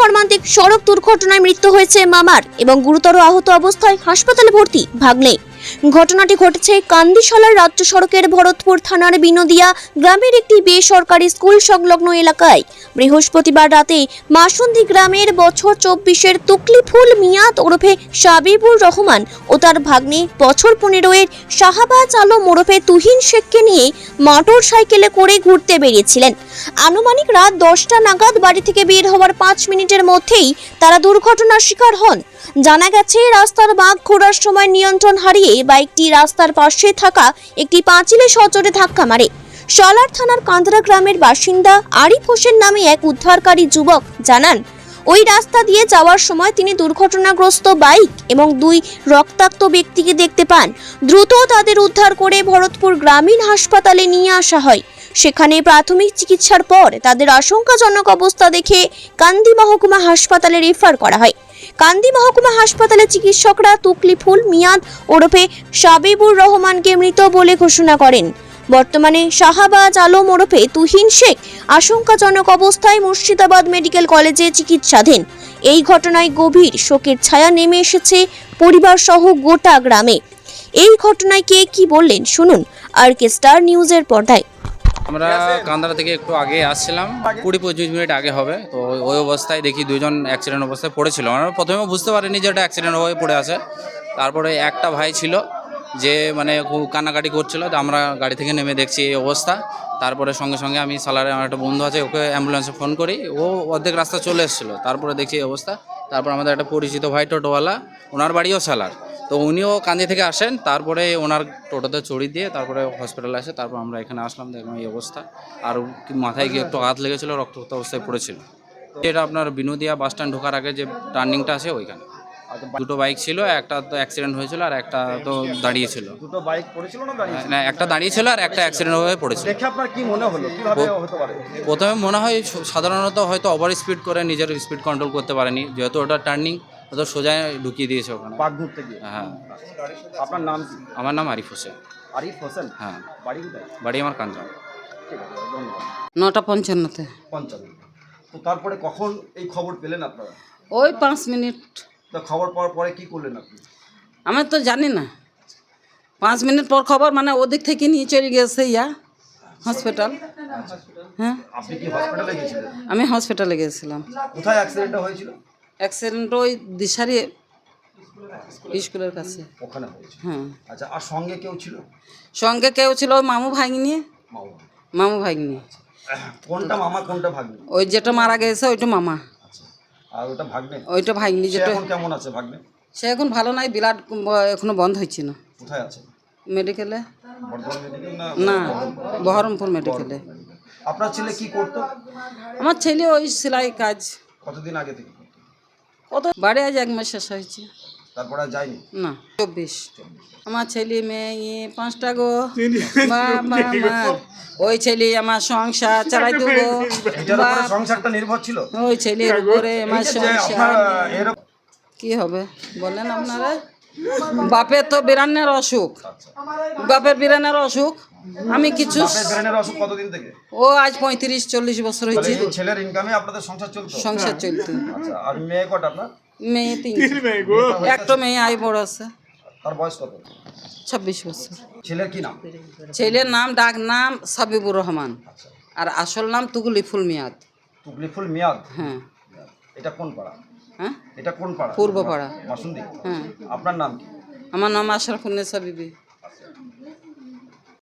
মর্মান্তিক সড়ক দুর্ঘটনায় মৃত্যু হয়েছে মামার এবং গুরুতর আহত অবস্থায় হাসপাতালে ভর্তি ভাগ্নে। ঘটনাটি ঘটেছে কান্দিশালার রাজ্য সড়কের ভরতপুর থানার বিনোদিয়া গ্রামের একটি বেসরকারি স্কুল সংলগ্ন এলাকায়। বৃহস্পতিবার রাতে মাসুন্দি গ্রামের বছর চব্বিশের তুকলিফুল মিয়াদ ওরফে সাবিবুর রহমান ও তার ভাগ্নে বছর পনেরোয়ের শাহাবাজ আলম ওরফে তুহিন শেখকে নিয়ে মোটর সাইকেলে করে ঘুরতে বেরিয়েছিলেন। আনুমানিক রাত দশটা নাগাদ বাড়ি থেকে বের হওয়ার পাঁচ মিনিটের মধ্যেই তারা দুর্ঘটনার শিকার হন। জানা গেছে, রাস্তার বাঘ ঘোরার সময় নিয়ন্ত্রণ হারিয়ে বাইকটি রাস্তার পাশে থাকা একটি পাঁচিলে সচরে ধাক্কা মারে। সলার থানার কান্দরা গ্রামের বাসিন্দা আরিফ হোসেন নামে এক উদ্ধারকারী যুবক জানান ওই রাস্তা দিয়ে যাওয়ার সময় তিনি দুর্ঘটনাগ্রস্ত বাইক এবং দুই রক্তাক্ত ব্যক্তিকে দেখতে পান। দ্রুত তাদের উদ্ধার করে ভরতপুর গ্রামীণ হাসপাতালে নিয়ে আসা হয়। সেখানে প্রাথমিক চিকিৎসার পর তাদের আশঙ্কাজনক অবস্থা দেখে কান্দি মহকুমা হাসপাতালে রেফার করা হয়। কান্দি মহকুমা হাসপাতালে চিকিৎসকরা তুকলিফুল মিয়াদ ওরফে সাবিবুর রহমানকে মৃত বলে ঘোষণা করেন। বর্তমানে শাহাবাজ আলম ওরফে তুহিন শেখ আশঙ্কাজনক অবস্থায় মুর্শিদাবাদ মেডিকেল কলেজে চিকিৎসাধীন। এই ঘটনায় গভীর শোকের ছায়া নেমে এসেছে পরিবার সহ গোটা গ্রামে। এই ঘটনায় কে কি বললেন শুনুন আর কে স্টার নিউজের পর্দায়। আমরা কান্দারা থেকে একটু আগে আসছিলাম, কুড়ি পঁচিশ মিনিট আগে হবে, তো ওই- অবস্থায় দেখি দুজন অ্যাক্সিডেন্ট অবস্থায় পড়েছিল। আমরা প্রথমে বুঝতে পারিনি যে ওটা অ্যাক্সিডেন্ট হয়ে পড়ে আছে। তারপরে একটা ভাই ছিল যে মানে খুব কান্নাকাটি করছিল, তো আমরা গাড়ি থেকে নেমে দেখছি এই অবস্থা। তারপরে সঙ্গে সঙ্গে আমি সালারে আমার একটা বন্ধু আছে, ওকে অ্যাম্বুলেন্সে ফোন করি, ও অর্ধেক রাস্তা চলে এসেছিল। তারপরে দেখছি এই অবস্থা। তারপর আমাদের একটা পরিচিত ভাই টোটোওয়ালা, ওনার বাড়িও সালার। তো উনিও কান্দি থেকে আসেন, তারপরে ওনার টোটোতে চড়ি দিয়ে তারপরে হসপিটালে আসে, তারপর আমরা এখানে আসলাম, দেখলাম এই অবস্থা। আর মাথায় গিয়ে একটু হাত লেগেছিলো, রক্তাক্ত অবস্থায় পড়েছিল। এটা আপনার বিনোদিয়া বাস স্ট্যান্ড ঢোকার আগে যে টার্নিংটা আছে, ওইখানে। দুটো বাইক ছিল একটা তো অ্যাক্সিডেন্ট হয়েছিল আর একটা তো দাঁড়িয়েছিল। দুটো বাইক পড়েছিল না দাঁড়িয়ে না একটা দাঁড়িয়েছিল আর একটা অ্যাক্সিডেন্ট হয়ে পড়েছিল। দেখে আপনার কি মনে হলো? কীভাবে হতে পারে? প্রথমে মনে হয় সাধারণত হয়তো ওভার স্পিড করে নিজের স্পিড কন্ট্রোল করতে পারেনি। যেহেতু ওটা টার্নিং তো সোজা ঢুকিয়ে দিয়েছে ওখানে। পাক ঘুরতে গিয়ে? হ্যাঁ। আপনার নাম কি? আমার নাম আরিফ হোসেন। আরিফ হোসেন? হ্যাঁ। বাড়ি কোথায়? বাড়ি আমার কাঞ্চন। ঠিক আছে ধন্যবাদ। নটা পঞ্চান্নতে। পঞ্চান্ন। তো তারপরে কখন এই খবর পেলেন আপনারা? ওই পাঁচ মিনিট। তো খবর পাওয়ার পরে কি করলেন আপনি? আমি তো জানি না। পাঁচ মিনিট পর খবর মানে ওদিক থেকে নিয়ে চলে গেছে ইয়া হসপিটাল হ্যাঁ। আপনি কি হসপিটালে গেছিলেন আমি হসপিটালে গিয়েছিলাম। কোথায় অ্যাক্সিডেন্টটা হয়েছিল? অ্যাক্সিডেন্ট ওই দিশারি স্কুলের কাছে। ওখানে হয়েছে হ্যাঁ। আচ্ছা আর সঙ্গে কেউ ছিল? সঙ্গে কেউ ছিল ওই মামু ভাগ্নি মামা মামু ভাগ্নি কোনটা মামা কোনটা ভাগ্নে? ওই যেটা মারা গেছে ওইটা মামা। আর ওটা ভাগ্নে? ওইটা ভাগ্নি সে যেটা এখন কেমন আছে ভাগ্নে? সে এখন ভালো নাই বিরাট এখনও বন্ধ হচ্ছে না। কোথায় আছে? মেডিকেলে? বর্ধমান মেডিকেল না না বহরমপুর মেডিকেলে আপনার ছেলে কি করতো? আমার ছেলে ওই সেলাই কাজ। কতদিন আগে থেকে কত বাড়ি আজ এক মাস শেষ হয়েছে। তারপরে আর যায়নি? না। চব্বিশ। আমার ছেলে মেয়ে পাঁচটা গো। বাবা ওই ছেলে আমার সংসার চালাই দেবো সংসারটা নির্ভর ছিল? ওই ছেলের উপরে আমার সংসার। কি হবে? বলেন আপনারা। বাপের তো বিরানের অসুখ। বাপের বিরানের অসুখ। আমি কিছু কতদিন থেকে? ও আজ পঁয়ত্রিশ চল্লিশ বছর হয়েছে। ছেলের ইনকামে আপনাদের সংসার চলতো? সংসার চলতে। আচ্ছা আর মেয়ে কটা আপনার? মেয়ে তিন একটা মেয়ে আই বড় আছে। তার বয়স কত? ছাব্বিশ বছর। ছেলের কি নাম? ছেলের নাম ডাক নাম সাবিবুর রহমান। আর আসল নাম তুগলিফুল মিয়াদ। তুগলিফুল মিয়াদ? হ্যাঁ। এটা কোন পাড়া? হ্যাঁ? এটা কোন পাড়া? পূর্ব পাড়া। হ্যাঁ। আপনার নাম কি? আমার নাম আশরাফুন্নেসা বিবি।